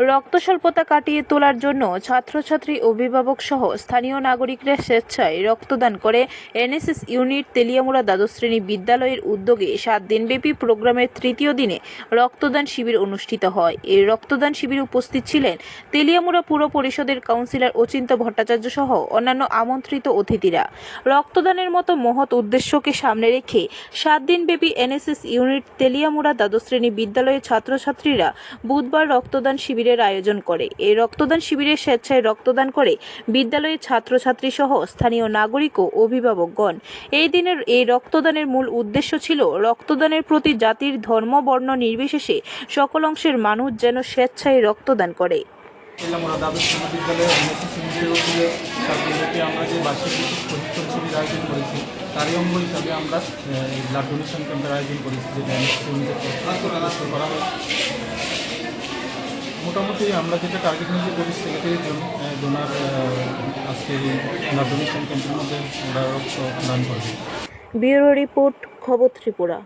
রক্ত স্বল্পতা কাটিয়ে তোলার জন্য ছাত্রছাত্রী অভিভাবক সহ স্থানীয় নাগরিকরা স্বেচ্ছায় রক্তদান করে এনএসএস ইউনিট তেলিয়ামুড়া দ্বাদশ শ্রেণি বিদ্যালয়ের উদ্যোগে সাত দিনব্যাপী প্রোগ্রামের তৃতীয় দিনে রক্তদান শিবির অনুষ্ঠিত হয়। এই রক্তদান শিবিরে উপস্থিত ছিলেন তেলিয়ামুড়া পুর পরিষদের কাউন্সিলর অচিন্ত ভট্টাচার্য সহ অন্যান্য আমন্ত্রিত অতিথিরা। রক্তদানের মতো মহৎ উদ্দেশ্যকে সামনে রেখে সাত দিনব্যাপী এনএসএস ইউনিট তেলিয়ামুড়া দ্বাদশ শ্রেণি বিদ্যালয়ের ছাত্রছাত্রীরা বুধবার রক্তদান শিবিরের আয়োজন করে। এই রক্তদান শিবিরে স্বেচ্ছায় রক্তদান করে বিদ্যালয়ের ছাত্রছাত্রী সহ স্থানীয় নাগরিক ও অভিভাবকগণ। এই দিনের এই রক্তদানের মূল উদ্দেশ্য ছিল রক্তদানের প্রতি জাতির ধর্ম, বর্ণ নির্বিশেষে সকল অংশের মানুষ যেন স্বেচ্ছায় রক্তদান করে। এলাম বিদ্যালয়ে এনএসএস ছাত্রদেরকে আমরা যে বার্ষিক প্রশিক্ষণ শিবির আয়োজন করেছি, তারই অঙ্গ হিসাবে আমরা ব্লাড ডোনেশন ক্যাম্পের আয়োজন করেছি, যেটা করা হয় মোটামুটি আমরা যেটা টার্গেট নিয়েছি থেকে তিরিশ জন ডোনার আজকে ডোনেশন ক্যাম্পের মধ্যে রক্ত দান করব। ব্যুরো রিপোর্ট খবর ত্রিপুরা।